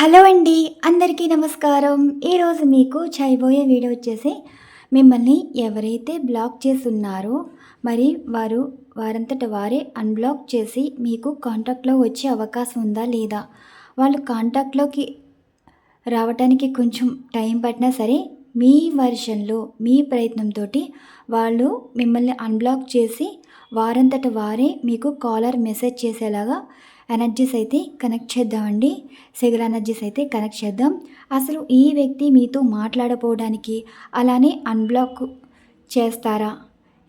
Hello అండి అందరికీ నమస్కారం. ఈరోజు మీకు చేయబోయే వీడియో వచ్చేసి మిమ్మల్ని ఎవరైతే బ్లాక్ చేస్తున్నారో మరి వారు వారంతట వారే అన్బ్లాక్ చేసి మీకు కాంటాక్ట్లో వచ్చే అవకాశం ఉందా లేదా? వాళ్ళు కాంటాక్ట్లోకి రావటానికి కొంచెం టైం పట్టినా సరే మీ వర్షన్లో మీ ప్రయత్నంతో వాళ్ళు మిమ్మల్ని అన్బ్లాక్ చేసి వారంతట వారే మీకు కాలర్ మెసేజ్ చేసేలాగా ఎనర్జీస్ అయితే కనెక్ట్ చేద్దామండి సెగల్ ఎనర్జీస్ అయితే కనెక్ట్ చేద్దాం. అసలు ఈ వ్యక్తి మీతో మాట్లాడపోవడానికి అలానే అన్బ్లాక్ చేస్తారా?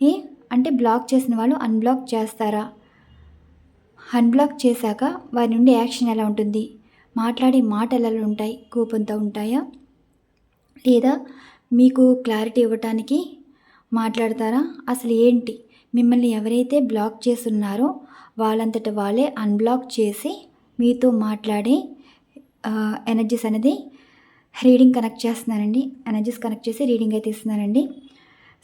ఏ? అంటే బ్లాక్ చేసిన వాళ్ళు అన్బ్లాక్ చేస్తారా? అన్బ్లాక్ చేశాక వారి నుండి యాక్షన్ ఎలా ఉంటుంది? మాట్లాడే మాటలు ఎలా ఉంటాయి? కోపంతో ఉంటాయా? లేదా మీకు క్లారిటీ ఇవ్వటానికి మాట్లాడతారా? అసలు ఏంటి? మిమ్మల్ని ఎవరైతే బ్లాక్ చేస్తున్నారో వాళ్ళంతట వాళ్ళే అన్బ్లాక్ చేసి మీతో మాట్లాడే ఎనర్జీస్ అనేది రీడింగ్ కనెక్ట్ చేస్తున్నానండి ఎనర్జీస్ కనెక్ట్ చేసి రీడింగ్ అయితే ఇస్తున్నానండి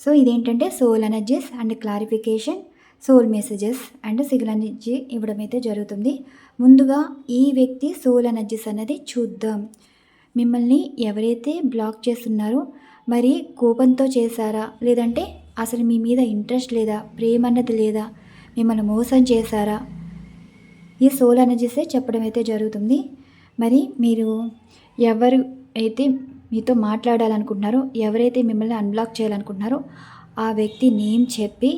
సో ఇదేంటంటే soul energies and clarification soul messages and sigil energy ఇవ్వడం అయితే జరుగుతుంది. ముందుగా ఈ వ్యక్తి సోల్ ఎనర్జీస్ అనేది చూద్దాం. మిమ్మల్ని ఎవరైతే బ్లాక్ చేస్తున్నారో మరి కోపంతో చేశారా? లేదంటే అసలు మీ మీద ఇంట్రెస్ట్ లేదా ప్రేమ అన్నది లేదా? మిమ్మల్ని మోసం చేశారా? ఈ సోల్ ఎనర్జీసే చెప్పడం అయితే జరుగుతుంది. మరి మీరు ఎవరు అయితే మీతో మాట్లాడాలనుకుంటున్నారో ఎవరైతే మిమ్మల్ని అన్బ్లాక్ చేయాలనుకుంటున్నారో ఆ వ్యక్తి నేమ్ చెప్పి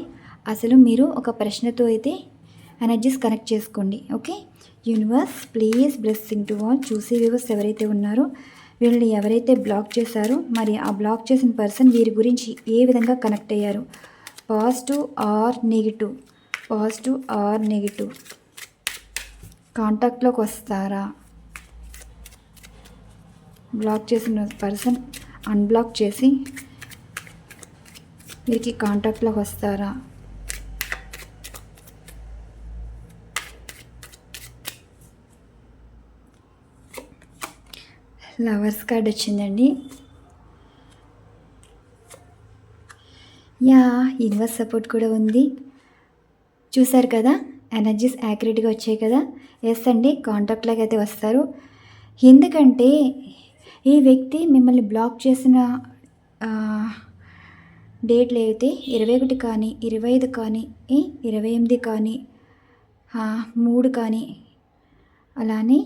అసలు మీరు ఒక ప్రశ్నతో అయితే ఎనర్జీస్ కనెక్ట్ చేసుకోండి. Okay? Universe please blessing to all. చూసి వ్యూవర్స్ ఎవరైతే ఉన్నారో వీళ్ళని ఎవరైతే బ్లాక్ చేశారో మరి ఆ బ్లాక్ చేసిన పర్సన్ వీరి గురించి ఏ విధంగా కనెక్ట్ అయ్యారు? Positive or negative? Positive or negative? కాంటాక్ట్లోకి వస్తారా? బ్లాక్ చేసిన పర్సన్ అన్బ్లాక్ చేసి వీరికి కాంటాక్ట్లోకి వస్తారా? లవర్స్ కార్డ్ వచ్చిందండి. యా యూనివర్స్ సపోర్ట్ కూడా ఉంది. చూసారు కదా? ఎనర్జీస్ యాక్యురేట్గా వచ్చాయి కదా? ఎస్ అండి కాంటాక్ట్లోకి అయితే వస్తారు. ఎందుకంటే ఈ వ్యక్తి మిమ్మల్ని బ్లాక్ చేసిన డేట్లు అయితే ఇరవై ఒకటి కానీ ఇరవై ఐదు కానీ ఇరవై ఎనిమిది కానీ మూడు కానీ అలానే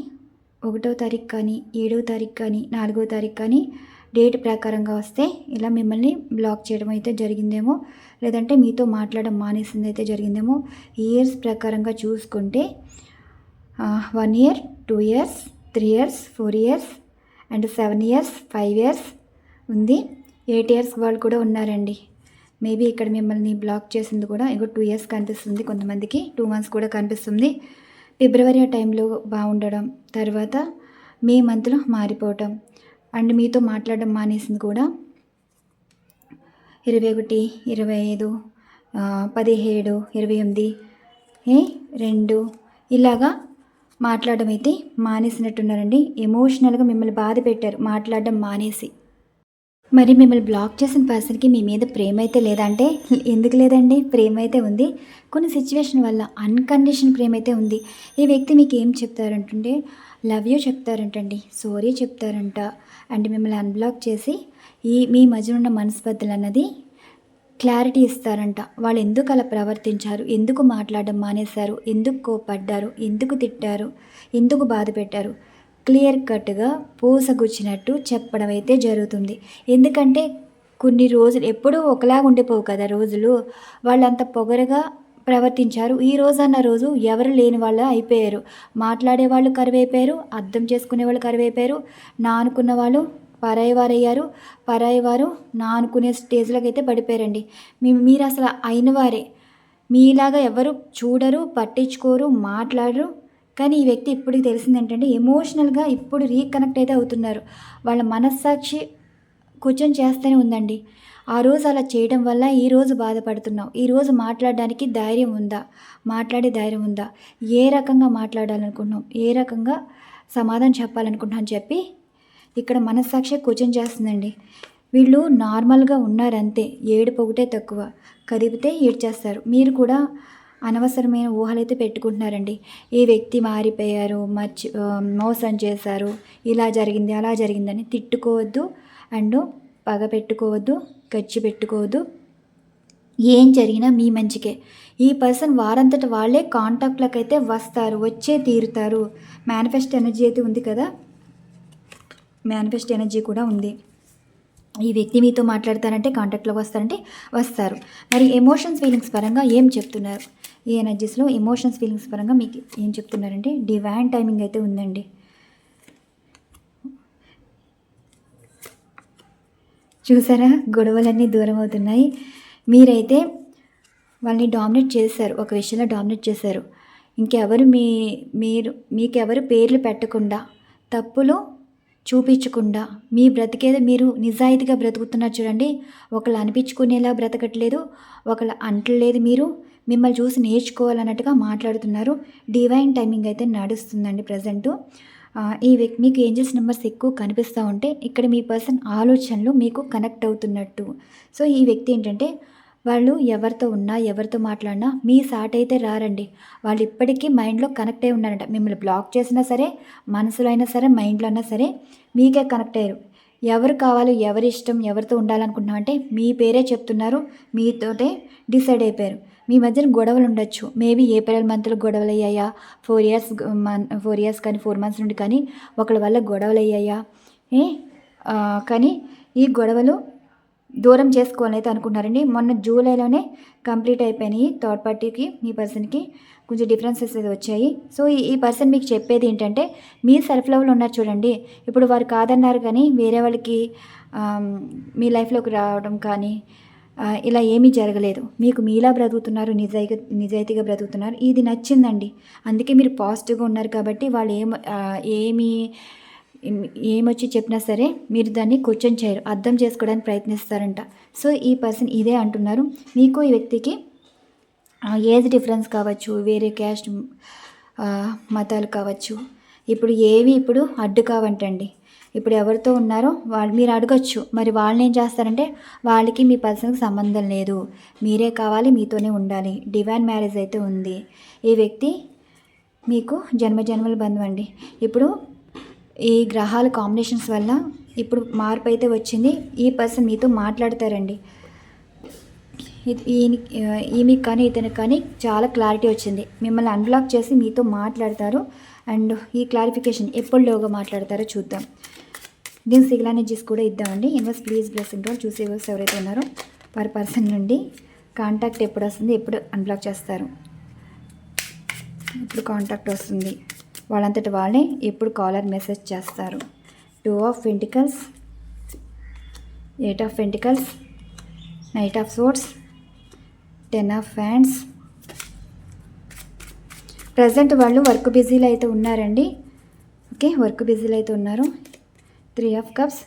ఒకటో తారీఖు కానీ ఏడవ తారీఖు కానీ నాలుగో తారీఖు కానీ డేట్ ప్రకారంగా వస్తే ఇలా మిమ్మల్ని బ్లాక్ చేయడం అయితే జరిగిందేమో లేదంటే మీతో మాట్లాడడం మానేసింది అయితే జరిగిందేమో ఇయర్స్ ప్రకారంగా చూసుకుంటే one year two years three years four years and seven years five years ఉంది. ఎయిట్ ఇయర్స్ వాళ్ళు కూడా ఉన్నారండి. మేబీ ఇక్కడ మిమ్మల్ని బ్లాక్ చేసింది కూడా ఇంకో టూ ఇయర్స్ కనిపిస్తుంది కొంతమందికి టూ మంత్స్ కూడా కనిపిస్తుంది. ఫిబ్రవరి ఆ టైంలో బాగుండడం తర్వాత మే మంత్లో మారిపోవటం అండ్ మీతో మాట్లాడడం మానేసింది కూడా. ఇరవై ఒకటి ఇరవై ఐదు పదిహేడు ఇరవై ఎనిమిది రెండు ఇలాగా మాట్లాడడం అయితే మానేసినట్టున్నారండి. ఎమోషనల్గా మిమ్మల్ని బాధ పెట్టారు మాట్లాడడం మానేసి. మరి మిమ్మల్ని బ్లాక్ చేసిన పర్సన్కి మీ మీద ప్రేమ అయితే లేదంటే ఎందుకు లేదండి? ప్రేమ అయితే ఉంది. కొన్ని సిచ్యువేషన్ వల్ల అన్కండిషన్ ప్రేమ అయితే ఉంది. ఈ వ్యక్తి మీకు ఏం చెప్తారంటుంటే లవ్ యూ చెప్తారంటండి. సారీ చెప్తారంట. అండ్ మిమ్మల్ని అన్బ్లాక్ చేసి ఈ మీ మధ్య ఉన్న మనస్పర్ధలు అన్నది క్లారిటీ ఇస్తారంట. వాళ్ళు ఎందుకు అలా ప్రవర్తించారు? ఎందుకు మాట్లాడడం మానేశారు? ఎందుకు కోపడ్డారు ఎందుకు తిట్టారు? ఎందుకు బాధ పెట్టారు? క్లియర్ కట్గా పూసగుచ్చినట్టు చెప్పడం అయితే జరుగుతుంది. ఎందుకంటే కొన్ని రోజులు ఎప్పుడూ ఒకలాగా ఉండిపోవు కదా రోజులు. వాళ్ళంత పొగరగా ప్రవర్తించారు. ఈ రోజు అన్న రోజు ఎవరు లేని వాళ్ళు అయిపోయారు. మాట్లాడే వాళ్ళు కరువైపోయారు. అర్థం చేసుకునే వాళ్ళు కరువైపోయారు. నా అనుకున్న వాళ్ళు పరాయి వారయ్యారు. పరాయి వారు నా అనుకునే స్టేజ్లోకి అయితే పడిపోయారండి. మీ మీరు అసలు అయిన వారే. మీలాగా ఎవరు చూడరు పట్టించుకోరు మాట్లాడరు. కానీ ఈ వ్యక్తి ఇప్పటికి తెలిసింది ఏంటంటే ఎమోషనల్గా ఇప్పుడు రీకనెక్ట్ అయితే అవుతున్నారు. వాళ్ళ మనస్సాక్షి కూర్చొని చేస్తూనే ఉందండి. ఆ రోజు అలా చేయడం వల్ల ఈరోజు బాధపడుతున్నావు. ఈరోజు మాట్లాడడానికి ధైర్యం ఉందా? మాట్లాడే ధైర్యం ఉందా? ఏ రకంగా మాట్లాడాలనుకుంటున్నాం ఏ రకంగా సమాధానం చెప్పాలనుకుంటున్నాం అని చెప్పి ఇక్కడ మనస్సాక్షి కూర్చొని చేస్తుందండి. వీళ్ళు నార్మల్గా ఉన్నారంతే ఏడు పొగటే తక్కువ. కదిపితే ఏడ్చేస్తారు. మీరు కూడా అనవసరమైన ఊహలైతే పెట్టుకుంటున్నారండి. ఈ వ్యక్తి మారిపోయారు మర్చి మోసం చేశారు ఇలా జరిగింది అలా జరిగిందని తిట్టుకోవద్దు. అండ్ పగ పెట్టుకోవద్దు ఖర్చు పెట్టుకోవద్దు. ఏం జరిగినా మీ మంచికే. ఈ పర్సన్ వారంతట వాళ్ళే కాంటాక్ట్లోకి అయితే వస్తారు వచ్చే తీరుతారు. మేనిఫెస్ట్ ఎనర్జీ అయితే ఉంది కదా? మేనిఫెస్ట్ ఎనర్జీ కూడా ఉంది. ఈ వ్యక్తి మీతో మాట్లాడతారంటే కాంటాక్ట్లోకి వస్తారంటే వస్తారు. మరి ఎమోషన్స్ ఫీలింగ్స్ పరంగా ఏం చెప్తున్నారు? ఈ ఎనర్జీస్లో ఎమోషన్స్ ఫీలింగ్స్ పరంగా మీకు ఏం చెప్తున్నారంటే డివైన్ టైమింగ్ అయితే ఉందండి. చూసారా? గొడవలన్నీ దూరం అవుతున్నాయి మీరైతే వాళ్ళని డామినేట్ చేశారు. ఒక విషయంలో డామినేట్ చేశారు. ఇంకెవరు మీ మీరు మీకెవరు పేర్లు పెట్టకుండా తప్పులు చూపించకుండా మీ బ్రతికేదో మీరు నిజాయితీగా బ్రతుకుతున్నారు చూడండి. ఒకళ్ళు అనిపించుకునేలా బ్రతకట్లేదు ఒకళ్ళు అంటలేదు మీరు. మిమ్మల్ని చూసి నేర్చుకోవాలన్నట్టుగా మాట్లాడుతున్నారు. డివైన్ టైమింగ్ అయితే నడుస్తుందండి ప్రజెంటు. ఈ వ్యక్తి మీకు ఏంజల్స్ నెంబర్స్ ఎక్కువ కనిపిస్తూ ఉంటే ఇక్కడ మీ పర్సన్ ఆలోచనలు మీకు కనెక్ట్ అవుతున్నట్టు. సో ఈ వ్యక్తి ఏంటంటే వాళ్ళు ఎవరితో ఉన్నా ఎవరితో మాట్లాడినా మీ సాట్ అయితే రారండి. వాళ్ళు ఇప్పటికీ మైండ్లో కనెక్ట్ అయి ఉన్నారంట. మిమ్మల్ని బ్లాక్ చేసినా సరే మనసులో అయినా సరే మైండ్లో అయినా సరే మీకే కనెక్ట్ అయ్యారు. ఎవరు కావాలి ఎవరి ఇష్టం ఎవరితో ఉండాలనుకుంటున్నాం అంటే మీ పేరే చెప్తున్నారు మీతోటే డిసైడ్ అయిపోయారు. మీ మధ్యన గొడవలు ఉండొచ్చు. మేబీ ఏప్రిల్ మంత్లో గొడవలు అయ్యాయా ఫోర్ ఇయర్స్ మన్ ఫోర్ ఇయర్స్ కానీ ఫోర్ మంత్స్ నుండి కానీ ఒకళ్ళ వల్ల గొడవలు అయ్యాయా ఏ కానీ ఈ గొడవలు దూరం చేసుకోవాలని అయితే మొన్న జూలైలోనే కంప్లీట్ అయిపోయినాయి. థర్డ్ పార్టీకి మీ పర్సన్కి కొంచెం డిఫరెన్సెస్ అయితే వచ్చాయి. సో ఈ ఈ పర్సన్ మీకు చెప్పేది ఏంటంటే మీ సెల్ఫ్ లెవెల్ ఉన్నారు చూడండి. ఇప్పుడు వారు కాదన్నారు కానీ వేరే వాళ్ళకి మీ లైఫ్లోకి రావడం కానీ ఇలా ఏమీ జరగలేదు. మీకు మీలా బ్రతుకుతున్నారు నిజాయిగా నిజాయితీగా బ్రతుకుతున్నారు. ఇది నచ్చిందండి. అందుకే మీరు పాజిటివ్గా ఉన్నారు కాబట్టి వాళ్ళు ఏం ఏమి ఏమొచ్చి చెప్పినా సరే మీరు దాన్ని క్వశ్చన్ చేయరు. అర్థం చేసుకోవడానికి ప్రయత్నిస్తారంట. సో ఈ పర్సన్ ఇదే అంటున్నారు. మీకు ఈ వ్యక్తికి ఏజ్ డిఫరెన్స్ కావచ్చు వేరే క్యాస్ట్ మతాలు కావచ్చు ఇప్పుడు ఏవి ఇప్పుడు అడ్డు కావంటండి. ఇప్పుడు ఎవరితో ఉన్నారో వాళ్ళు మీరు అడగచ్చు. మరి వాళ్ళని ఏం చేస్తారంటే వాళ్ళకి మీ పర్సన్కి సంబంధం లేదు. మీరే కావాలి మీతోనే ఉండాలి. డివైన్ మ్యారేజ్ అయితే ఉంది. ఈ వ్యక్తి మీకు జన్మ జన్మల బంధం అండి. ఇప్పుడు ఈ గ్రహాల కాంబినేషన్స్ వల్ల ఇప్పుడు మార్పు అయితే వచ్చింది. ఈ పర్సన్ మీతో మాట్లాడతారండి. ఈయన ఈమెకి కానీ ఇతనికి కానీ చాలా క్లారిటీ వచ్చింది. మిమ్మల్ని అన్బ్లాక్ చేసి మీతో మాట్లాడతారు. అండ్ ఈ క్లారిఫికేషన్ ఎప్పుడులోగా మాట్లాడతారో చూద్దాం. దీని సిగిల్ ఎనర్జీస్ కూడా ఇద్దామండి. ఇన్వెస్ట్ ప్లీజ్ బ్లెస్సింగ్ రోల్ చూసే ఎవరైతే ఉన్నారో పర్ పర్సన్ నుండి కాంటాక్ట్ ఎప్పుడు వస్తుంది ఎప్పుడు అన్బ్లాక్ చేస్తారు. ఇప్పుడు కాంటాక్ట్ వస్తుంది వాళ్ళంతటి వాళ్ళే ఎప్పుడు కాలర్ మెసేజ్ చేస్తారు. Two of pentacles eight of pentacles nine of swords ten of wands present వాళ్ళు వర్క్ బిజీలో అయితే ఉన్నారండి. ఓకే వర్క్ బిజీలో అయితే ఉన్నారు. Three of cups.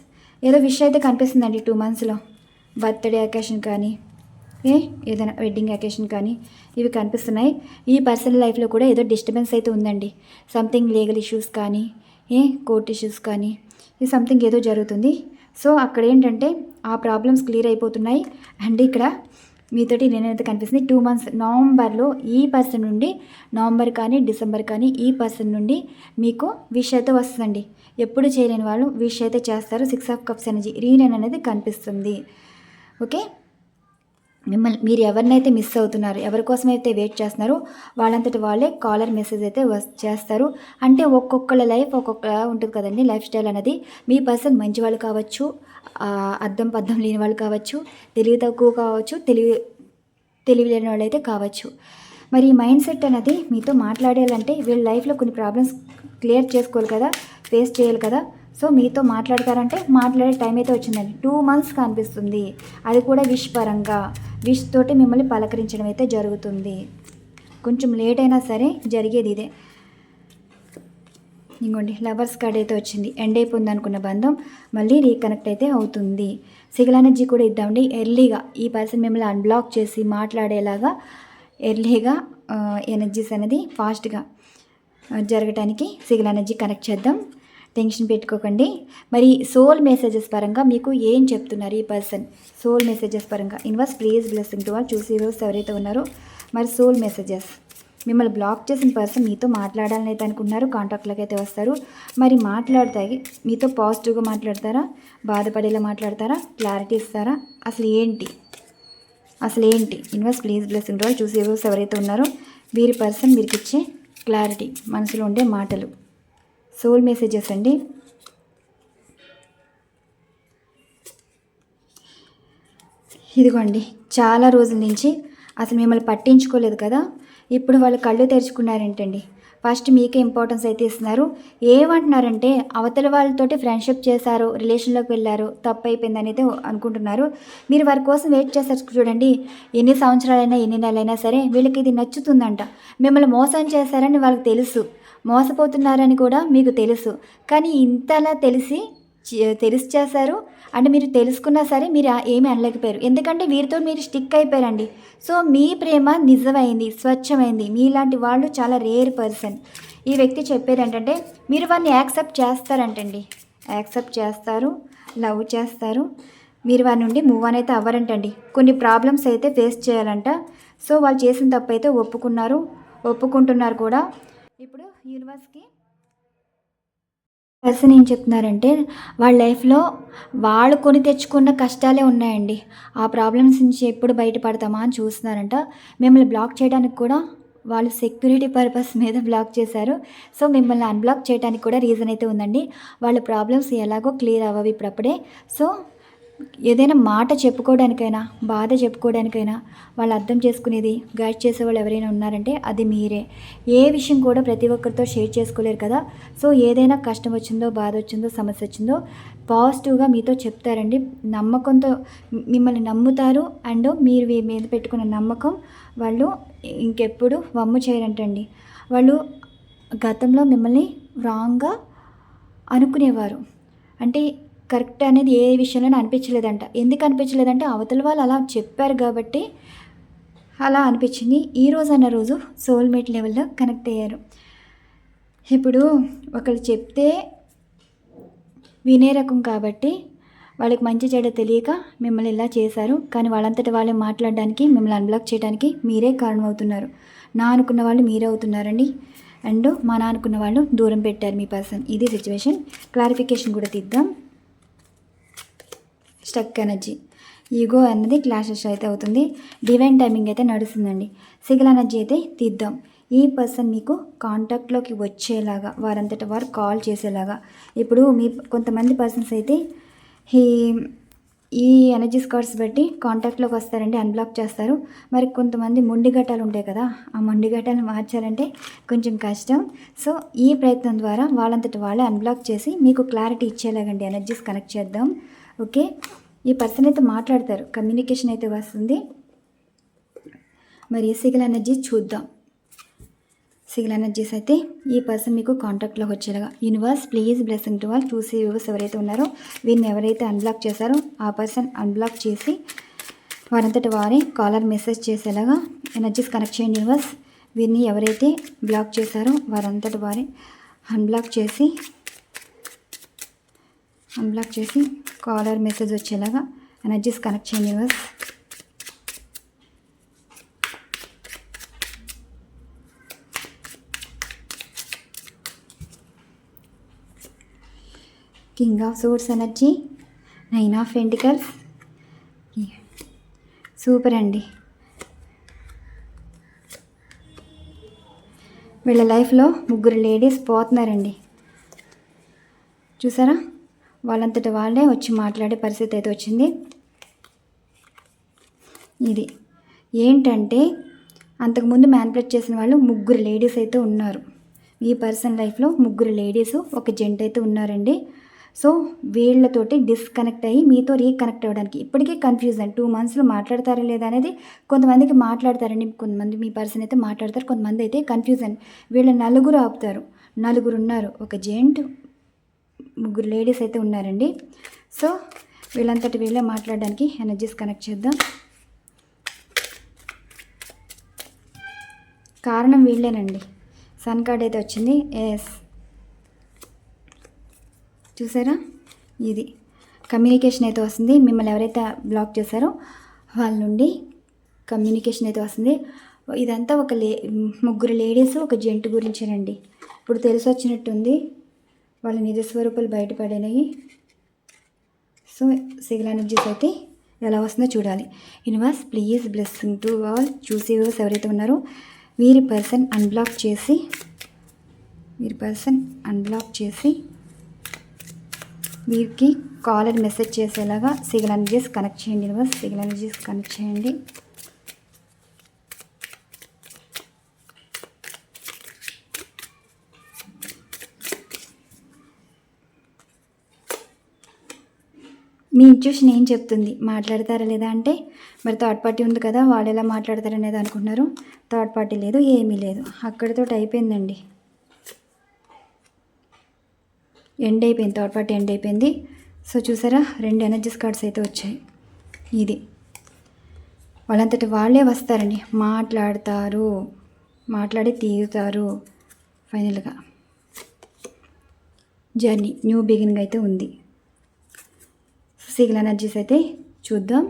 ఏదో విష్ అయితే కనిపిస్తుందండి టూ మంత్స్లో. బర్త్డే అకేషన్ కానీ ఏ ఏదైనా వెడ్డింగ్ అకేషన్ కానీ ఇవి కనిపిస్తున్నాయి. ఈ పర్సనల్ లైఫ్లో కూడా ఏదో డిస్టర్బెన్స్ అయితే ఉందండి. సంథింగ్ లీగల్ ఇష్యూస్ కానీ ఏ కోర్ట్ ఇష్యూస్ కానీ ఈ సంథింగ్ ఏదో జరుగుతుంది. సో అక్కడ ఏంటంటే ఆ ప్రాబ్లమ్స్ క్లియర్ అయిపోతున్నాయి. అండ్ ఇక్కడ మీతోటి నేనైతే కనిపిస్తుంది టూ మంత్స్ నవంబర్లో ఈ పర్సన్ నుండి నవంబర్ కానీ డిసెంబర్ కానీ ఈ పర్సన్ నుండి మీకు విష్ అయితే వస్తుందండి. ఎప్పుడు చేయలేని వాళ్ళు విష్ అయితే చేస్తారు. సిక్స్ ఆఫ్ కప్స్ ఎనర్జీ రీనైన్ అనేది కనిపిస్తుంది. ఓకే మిమ్మల్ని మీరు ఎవరినైతే మిస్ అవుతున్నారు ఎవరి కోసం అయితే వెయిట్ చేస్తున్నారో వాళ్ళంతటి వాళ్ళే కాలర్ మెసేజ్ అయితే చేస్తారు. అంటే ఒక్కొక్కళ్ళ లైఫ్ ఒక్కొక్క ఉంటుంది కదండి. లైఫ్ స్టైల్ అనేది మీ పర్సన్ మంచి వాళ్ళు కావచ్చు అర్థం పద్ధం పద్దం లేని వాళ్ళు కావచ్చు తెలివి తక్కువ కావచ్చు తెలివి తెలివి లేని వాళ్ళు అయితే కావచ్చు. మరి మైండ్ సెట్ అనేది మీతో మాట్లాడాలంటే వీళ్ళ లైఫ్లో కొన్ని ప్రాబ్లమ్స్ క్లియర్ చేసుకోవాలి కదా. ఫేస్ చేయాలి కదా. సో మీతో మాట్లాడతారంటే మాట్లాడే టైం అయితే వచ్చిందండి. టూ మంత్స్ కనిపిస్తుంది. అది కూడా విష్ పరంగా. విష్ తోటి మిమ్మల్ని పలకరించడం అయితే జరుగుతుంది. కొంచెం లేట్ అయినా సరే జరిగేది ఇదే. ఇంకోండి లవర్స్ కార్డ్ అయితే వచ్చింది. ఎండ్ అయిపోయింది అనుకున్న బంధం మళ్ళీ రీకనెక్ట్ అయితే అవుతుంది. సిగిల్ ఎనర్జీ కూడా ఇద్దామండి. ఎర్లీగా ఈ పర్సన్ మిమ్మల్ని అన్బ్లాక్ చేసి మాట్లాడేలాగా ఎర్లీగా ఎనర్జీస్ అనేది ఫాస్ట్గా జరగటానికి సిగిల్ ఎనర్జీ కనెక్ట్ చేద్దాం. టెన్షన్ పెట్టుకోకండి. మరి సోల్ మెసేజెస్ పరంగా మీకు ఏం చెప్తున్నారు ఈ పర్సన్ సోల్ మెసేజెస్ పరంగా. ఇన్వర్స్ ప్లీజ్ బ్లెస్సింగ్ టు వాళ్ళు చూసి రోజు ఎవరైతే ఉన్నారో మరి సోల్ మెసేజెస్ మిమ్మల్ని బ్లాక్ చేసిన పర్సన్ మీతో మాట్లాడాలని అయితే అనుకున్నారు కాంటాక్ట్లోకి అయితే వస్తారు. మరి మాట్లాడతాయి. మీతో పాజిటివ్గా మాట్లాడతారా? బాధపడేలా మాట్లాడతారా? క్లారిటీ ఇస్తారా? అసలు ఏంటి? అసలు ఏంటి? ఇన్వర్స్ ప్లీజ్ బ్లెస్ వాళ్ళు చూసి రోజు ఎవరైతే ఉన్నారో వీరి పర్సన్ వీరికి ఇచ్చే క్లారిటీ మనసులో ఉండే మాటలు. సోల్ మెసేజెస్ అండి. ఇదిగోండి చాలా రోజుల నుంచి అసలు మిమ్మల్ని పట్టించుకోలేదు కదా. ఇప్పుడు వాళ్ళు కళ్ళు తెరుచుకున్నారేంటండి? ఫస్ట్ మీకే ఇంపార్టెన్స్ అయితే ఇస్తున్నారు. ఏమంటున్నారంటే అవతల వాళ్ళతోటి ఫ్రెండ్షిప్ చేశారు రిలేషన్లోకి వెళ్ళారు తప్పు అయిపోయిందని అయితే అనుకుంటున్నారు. మీరు వారి కోసం వెయిట్ చేస్తారు చూడండి. ఎన్ని సంవత్సరాలైనా ఎన్ని నెలలైనా సరే వీళ్ళకి ఇది నచ్చుతుందంట. మిమ్మల్ని మోసం చేశారని వాళ్ళకి తెలుసు. మోసపోతున్నారని కూడా మీకు తెలుసు. కానీ ఇంతలా తెలిసి తెలిసి చేశారు అంటే మీరు తెలుసుకున్నా సరే మీరు ఆ- ఏమీ అనలేకపోయారు. ఎందుకంటే వీరితో మీరు స్టిక్ అయిపోయారండి. సో మీ ప్రేమ నిజమైంది స్వచ్ఛమైంది. మీలాంటి వాళ్ళు చాలా రేర్ పర్సన్. ఈ వ్యక్తి చెప్పేది ఏంటంటే మీరు వారిని యాక్సెప్ట్ చేస్తారంటండి. యాక్సెప్ట్ చేస్తారు లవ్ చేస్తారు. మీరు వారి నుండి మూవ్ అని అయితే అవ్వరంటండి. కొన్ని ప్రాబ్లమ్స్ అయితే ఫేస్ చేయాలంట. సో వాళ్ళు చేసిన తప్పు అయితే ఒప్పుకున్నారు ఒప్పుకుంటున్నారు కూడా. ఇప్పుడు యూనివర్స్కి పర్సన్ ఏం చెప్తున్నారంటే వాళ్ళ లైఫ్లో వాళ్ళు కొని తెచ్చుకున్న కష్టాలే ఉన్నాయండి. ఆ ప్రాబ్లమ్స్ నుంచి ఎప్పుడు బయటపడతామా అని చూస్తున్నారంట. మిమ్మల్ని బ్లాక్ చేయడానికి కూడా వాళ్ళు సెక్యూరిటీ పర్పస్ మీద బ్లాక్ చేశారు. సో మిమ్మల్ని అన్బ్లాక్ చేయడానికి కూడా రీజన్ అయితే ఉందండి. వాళ్ళ ప్రాబ్లమ్స్ ఎలాగో క్లియర్ అవ్వవు ఇప్పుడప్పుడే. సో ఏదైనా మాట చెప్పుకోవడానికైనా బాధ చెప్పుకోవడానికైనా వాళ్ళు అర్థం చేసుకునేది గైడ్ చేసేవాళ్ళు ఎవరైనా ఉన్నారంటే అది మీరే. ఏ విషయం కూడా ప్రతి ఒక్కరితో షేర్ చేసుకోలేరు కదా. సో ఏదైనా కష్టం వచ్చిందో బాధ వచ్చిందో సమస్య వచ్చిందో పాజిటివ్గా మీతో చెప్తారండి. నమ్మకంతో మిమ్మల్ని నమ్ముతారు. అండ్ మీరు మీ మీద పెట్టుకున్న నమ్మకం వాళ్ళు ఇంకెప్పుడు వమ్ము చేయరంటండి. వాళ్ళు గతంలో మిమ్మల్ని రాంగ్గా అనుకునేవారు. అంటే కరెక్ట్ అనేది ఏ విషయంలో అనిపించలేదంట. ఎందుకు అనిపించలేదంటే అవతల వాళ్ళు అలా చెప్పారు కాబట్టి అలా అనిపించింది. ఈ రోజు అన్న రోజు సోల్మేట్ లెవెల్లో కనెక్ట్ అయ్యారు. ఇప్పుడు ఒకరు చెప్తే వినే రకం కాబట్టి వాళ్ళకి మంచి చెడ తెలియక మిమ్మల్ని ఇలా చేశారు. కానీ వాళ్ళంతటి వాళ్ళే మాట్లాడడానికి మిమ్మల్ని అన్బ్లాక్ చేయడానికి మీరే కారణం అవుతున్నారు నా అనుకున్న వాళ్ళు మీరే అవుతున్నారండి. అండ్ మా నా అనుకున్న వాళ్ళు దూరం పెట్టారు మీ పర్సన్ ఇది సిచ్యువేషన్ క్లారిఫికేషన్ కూడా తీద్దాం. Stuck energy. ఈగో అన్నది క్లాషెస్ అయితే అవుతుంది. డివైన్ టైమింగ్ అయితే నడుస్తుందండి. సిగిల్ ఎనర్జీ అయితే తీద్దాం. ఈ పర్సన్ మీకు కాంటాక్ట్లోకి వచ్చేలాగా వారంతట వారు కాల్ చేసేలాగా. ఇప్పుడు మీ కొంతమంది పర్సన్స్ అయితే ఈ ఈ ఎనర్జీ స్కార్డ్స్ బట్టి కాంటాక్ట్లోకి వస్తారండి అన్బ్లాక్ చేస్తారు. మరి కొంతమంది మొండి ఘట్టాలు ఉంటాయి కదా ఆ మొండి ఘట్టాలను మార్చాలంటే కొంచెం కష్టం. సో ఈ ప్రయత్నం ద్వారా వాళ్ళంతటి వాళ్ళే అన్బ్లాక్ చేసి మీకు క్లారిటీ ఇచ్చేలాగండి ఎనర్జీస్ కనెక్ట్ చేద్దాం. ఓకే? ఈ పర్సన్ అయితే మాట్లాడతారు. కమ్యూనికేషన్ అయితే వస్తుంది. మరి సిగల్ ఎనర్జీ చూద్దాం. సిగల్ ఎనర్జీస్ అయితే ఈ పర్సన్ మీకు కాంటాక్ట్లోకి వచ్చేలాగా. యూనివర్స్ ప్లీజ్ బ్లెస్సింగ్ టు వాళ్ళు చూసి వ్యూవర్స్ ఎవరైతే ఉన్నారో వీరిని ఎవరైతే అన్బ్లాక్ చేశారో ఆ పర్సన్ అన్బ్లాక్ చేసి వారంతటి వారే కాలర్ మెసేజ్ చేసేలాగా ఎనర్జీస్ కనెక్ట్ చేయండి యూనివర్స్. వీరిని ఎవరైతే బ్లాక్ చేశారో వారంతటి వారే అన్బ్లాక్ చేసి అన్బ్లాక్ చేసి కాలర్ మెసేజ్ వచ్చేలాగా ఎనర్జీస్ కనెక్ట్ చేయండి universe king of suits energy nine of pentacles super అండి. వీళ్ళ లైఫ్లో ముగ్గురు లేడీస్ పోతున్నారండి. చూసారా? వాళ్ళంతట వాళ్ళే వచ్చి మాట్లాడే పరిస్థితి అయితే వచ్చింది. ఇది ఏంటంటే అంతకుముందు మ్యాన్పులేట్ చేసిన వాళ్ళు ముగ్గురు లేడీస్ అయితే ఉన్నారు. ఈ పర్సన్ లైఫ్లో ముగ్గురు లేడీస్ ఒక జెంట్ అయితే ఉన్నారండి. సో వీళ్ళతోటి డిస్కనెక్ట్ అయ్యి మీతో రీకనెక్ట్ అవ్వడానికి ఇప్పటికే కన్ఫ్యూజన్. టూ మంత్స్లో మాట్లాడతారా లేదా అనేది కొంతమందికి మాట్లాడతారండి. కొంతమంది మీ పర్సన్ అయితే మాట్లాడతారు కొంతమంది అయితే కన్ఫ్యూజన్. వీళ్ళ నలుగురు ఆపుతారు. నలుగురు ఉన్నారు. ఒక జెంట్ ముగ్గురు లేడీస్ అయితే ఉన్నారండి. సో వీళ్ళంతటి వీళ్ళే మాట్లాడడానికి ఎనర్జీస్ కనెక్ట్ చేద్దాం. కారణం వీళ్ళేనండి. సన్ కార్డ్ అయితే వచ్చింది. ఎస్ చూసారా? ఇది. కమ్యూనికేషన్ అయితే వస్తుంది. మిమ్మల్ని ఎవరైతే బ్లాక్ చేశారో వాళ్ళ నుండి కమ్యూనికేషన్ అయితే వస్తుంది. ఇదంతా ఒక లే ముగ్గురు లేడీస్ ఒక జెంట్ గురించేనండి. ఇప్పుడు తెలిసి వచ్చినట్టుంది వాళ్ళ నిజ స్వరూపాలు బయటపడినాయి. సో సిగిల్ ఎనర్జీస్ అయితే ఎలా వస్తుందో చూడాలి. Universe please blessing to all చూసే వ్యూవర్స్ ఎవరైతే ఉన్నారో వీరి పర్సన్ అన్బ్లాక్ చేసి వీరి పర్సన్ అన్బ్లాక్ చేసి వీరికి కాలర్ మెసేజ్ చేసేలాగా సిగల్ ఎనర్జీస్ కనెక్ట్ చేయండి. యూనివర్స్ సిగల్ ఎనర్జీస్ కనెక్ట్ చేయండి. మీ ఇంట్యూషన్ ఏం చెప్తుంది? మాట్లాడతారా లేదా అంటే మరి థర్డ్ పార్టీ ఉంది కదా వాళ్ళు ఎలా మాట్లాడతారనేది అనుకున్నారు థర్డ్ పార్టీ లేదు ఏమీ లేదు. అక్కడితో అయిపోయిందండి ఎండ్ అయిపోయింది థర్డ్ పార్టీ ఎండ్ అయిపోయింది. సో చూసారా? రెండు ఎనర్జీస్ కార్డ్స్ అయితే వచ్చాయి. ఇది. వాళ్ళంతటి వాళ్ళే వస్తారండి. మాట్లాడతారు. మాట్లాడి తీరుతారు. ఫైనల్గా జర్నీ న్యూ బిగినింగ్ అయితే ఉంది. సిగిల్ ఎనర్జీస్ అయితే చూద్దాం.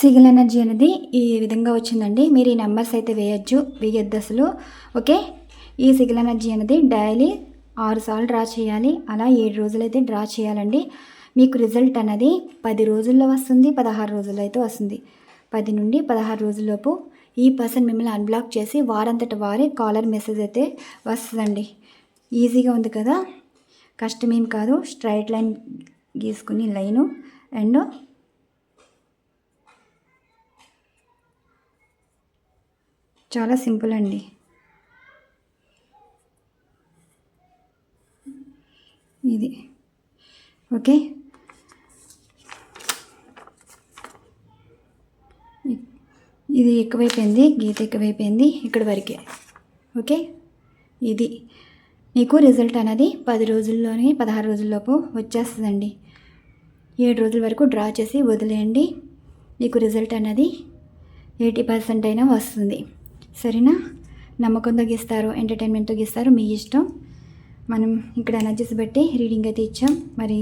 సిగిల్ ఎనర్జీ అనేది ఈ విధంగా వచ్చిందండి. మీరు ఈ నెంబర్స్ అయితే వేయచ్చు వేయద్దు అసలు. ఓకే? ఈ సిగిల్ ఎనర్జీ అనేది డైలీ ఆరు సార్లు డ్రా చేయాలి. అలా ఏడు రోజులైతే డ్రా చేయాలండి. మీకు రిజల్ట్ అనేది పది రోజుల్లో వస్తుంది పదహారు రోజుల్లో అయితే వస్తుంది. పది నుండి పదహారు రోజుల్లోపు ఈ పర్సన్ మిమ్మల్ని అన్బ్లాక్ చేసి వారంతట వారే కాలర్ మెసేజ్ అయితే వస్తుందండి. ఈజీగా ఉంది కదా. కష్టమేం కాదు. స్ట్రైట్ లైన్ గీసుకుని లైను అండ్ చాలా సింపుల్ అండి. ఇది. ఓకే. ఇది ఎక్కువైపోయింది. గీత ఎక్కువైపోయింది. ఇక్కడ వరకే. ఓకే. ఇది. మీకు రిజల్ట్ అనేది పది రోజుల్లోనే పదహారు రోజుల్లోపు వచ్చేస్తుందండి. ఏడు రోజుల వరకు డ్రా చేసి వదిలేయండి. మీకు రిజల్ట్ అనేది ఎయిటీ పర్సెంట్ అయినా వస్తుంది. సరేనా? నమ్మకంతో గీస్తారు ఎంటర్టైన్మెంట్తో గీస్తారు మీ ఇష్టం. మనం ఇక్కడ ఎనర్జీస్ బట్టి రీడింగ్ అయితే ఇచ్చాం. మరి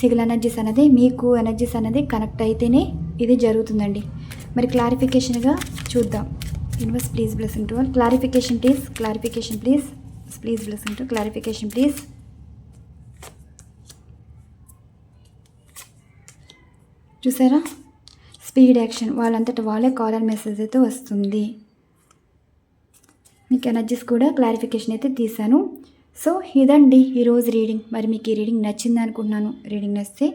సిగిల్ ఎనర్జీస్ అనేది మీకు ఎనర్జీస్ అనేది కనెక్ట్ అయితేనే ఇది జరుగుతుందండి. మరి క్లారిఫికేషన్గా చూద్దాం. Universe please blessing to all clarification please clarification please please listen to clarification please చూసారా? స్పీడ్ యాక్షన్ వాళ్ళంతట వాళ్ళే కాలర్ మెసేజ్ అయితే వస్తుంది. మీకు ఎనర్జీస్ కూడా క్లారిఫికేషన్ అయితే తీశాను. సో ఇదండి ఈరోజు రీడింగ్ మరి మీకు ఈ రీడింగ్ నచ్చింది అనుకుంటున్నాను. రీడింగ్ నచ్చితే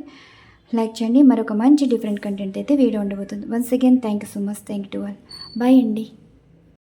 లైక్ చేయండి. మరొక మంచి డిఫరెంట్ కంటెంట్ అయితే వీడియో ఉండబోతుంది. Once again thank you so much thank you to all bye అండి.